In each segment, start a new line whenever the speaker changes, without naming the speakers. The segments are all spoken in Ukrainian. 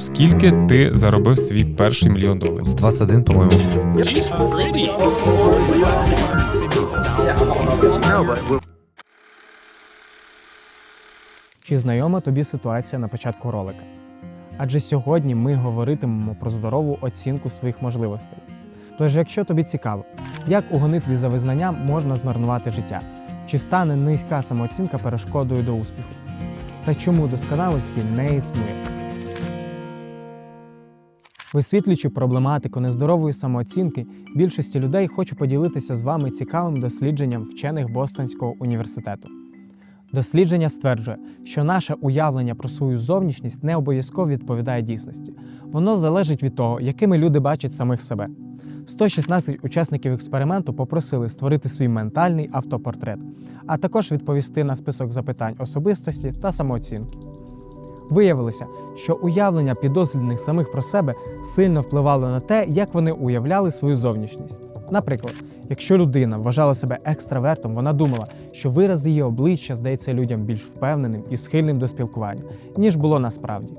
скільки ти заробив свій перший мільйон доларів?
21, по-моєму.
Чи знайома тобі ситуація на початку ролика? Адже сьогодні ми говоритимемо про здорову оцінку своїх можливостей. Тож, якщо тобі цікаво, як у гонитві за визнанням можна змарнувати життя, чи стане низька самооцінка перешкодою до успіху? Та чому досконалості не існує? Висвітлюючи проблематику нездорової самооцінки, більшості людей хочу поділитися з вами цікавим дослідженням вчених Бостонського університету. Дослідження стверджує, що наше уявлення про свою зовнішність не обов'язково відповідає дійсності. Воно залежить від того, якими люди бачать самих себе. 116 учасників експерименту попросили створити свій ментальний автопортрет, а також відповісти на список запитань особистості та самооцінки. Виявилося, що уявлення підослідних самих про себе сильно впливало на те, як вони уявляли свою зовнішність. Наприклад, якщо людина вважала себе екстравертом, вона думала, що вираз її обличчя здається людям більш впевненим і схильним до спілкування, ніж було насправді.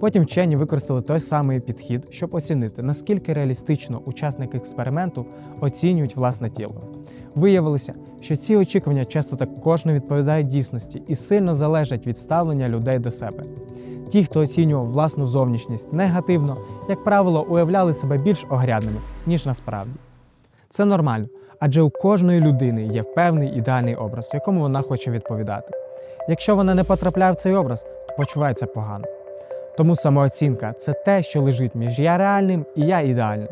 Потім вчені використали той самий підхід, щоб оцінити, наскільки реалістично учасники експерименту оцінюють власне тіло. Виявилося, що ці очікування часто також не відповідають дійсності і сильно залежать від ставлення людей до себе. Ті, хто оцінював власну зовнішність негативно, як правило, уявляли себе більш огрядними, ніж насправді. Це нормально, адже у кожної людини є певний ідеальний образ, якому вона хоче відповідати. Якщо вона не потрапляє в цей образ, то почувається погано. Тому самооцінка це те, що лежить між я реальним і я ідеальним.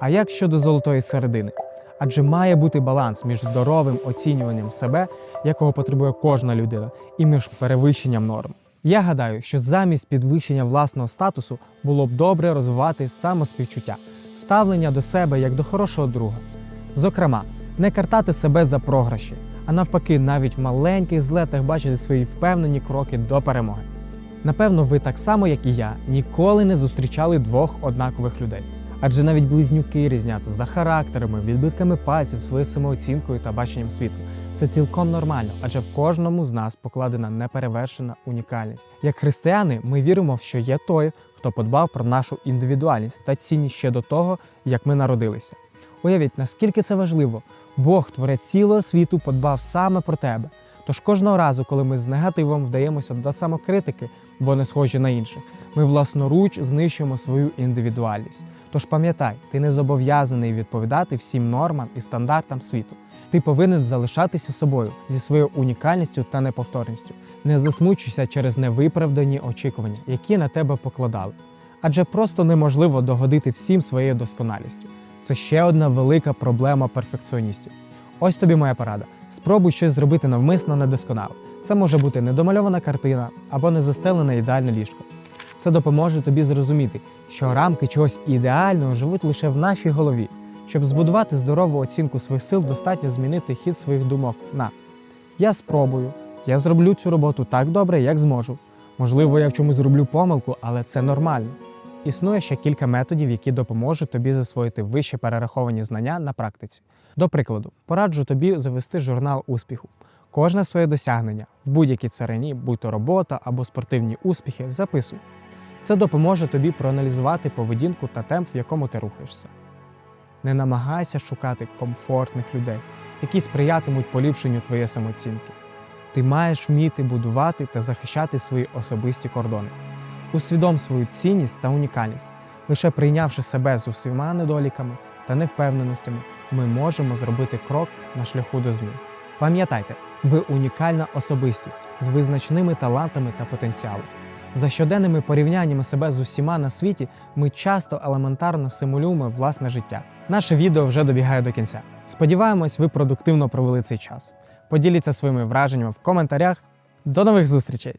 А як щодо золотої середини? Адже має бути баланс між здоровим оцінюванням себе, якого потребує кожна людина, і між перевищенням норм. Я гадаю, що замість підвищення власного статусу було б добре розвивати самоспівчуття, ставлення до себе як до хорошого друга. Зокрема, не картати себе за програші, а навпаки, навіть в маленьких злетах бачити свої впевнені кроки до перемоги. Напевно, ви так само, як і я, ніколи не зустрічали двох однакових людей. Адже навіть близнюки різняться за характерами, відбитками пальців, своєю самооцінкою та баченням світу. Це цілком нормально, адже в кожному з нас покладена неперевершена унікальність. Як християни, ми віримо, що є той, хто подбав про нашу індивідуальність та цінність ще до того, як ми народилися. Уявіть, наскільки це важливо. Бог, творець цілого світу, подбав саме про тебе. Тож кожного разу, коли ми з негативом вдаємося до самокритики, бо не схожі на інших, ми власноруч знищуємо свою індивідуальність. Тож пам'ятай, ти не зобов'язаний відповідати всім нормам і стандартам світу. Ти повинен залишатися собою зі своєю унікальністю та неповторністю. Не засмучуйся через невиправдані очікування, які на тебе покладали. Адже просто неможливо догодити всім своєю досконалістю. Це ще одна велика проблема перфекціоністів. Ось тобі моя порада. Спробуй щось зробити навмисно недосконало. Це може бути недомальована картина або незастелене ідеальне ліжко. Це допоможе тобі зрозуміти, що рамки чогось ідеального живуть лише в нашій голові. Щоб збудувати здорову оцінку своїх сил, достатньо змінити хід своїх думок на я спробую, я зроблю цю роботу так добре, як зможу. Можливо, я в чомусь зроблю помилку, але це нормально. Існує ще кілька методів, які допоможуть тобі засвоїти вище перераховані знання на практиці. До прикладу, пораджу тобі завести журнал успіху. Кожне своє досягнення в будь-якій царині, будь то робота або спортивні успіхи, записуй. Це допоможе тобі проаналізувати поведінку та темп, в якому ти рухаєшся. Не намагайся шукати комфортних людей, які сприятимуть поліпшенню твоєї самооцінки. Ти маєш вміти будувати та захищати свої особисті кордони. Усвідом свою цінність та унікальність. Лише прийнявши себе з усіма недоліками та невпевненостями, ми можемо зробити крок на шляху до змін. Пам'ятайте, ви унікальна особистість з визначними талантами та потенціалом. За щоденними порівняннями себе з усіма на світі ми часто елементарно симулюємо власне життя. Наше відео вже добігає до кінця. Сподіваємось, ви продуктивно провели цей час. Поділіться своїми враженнями в коментарях. До нових зустрічей!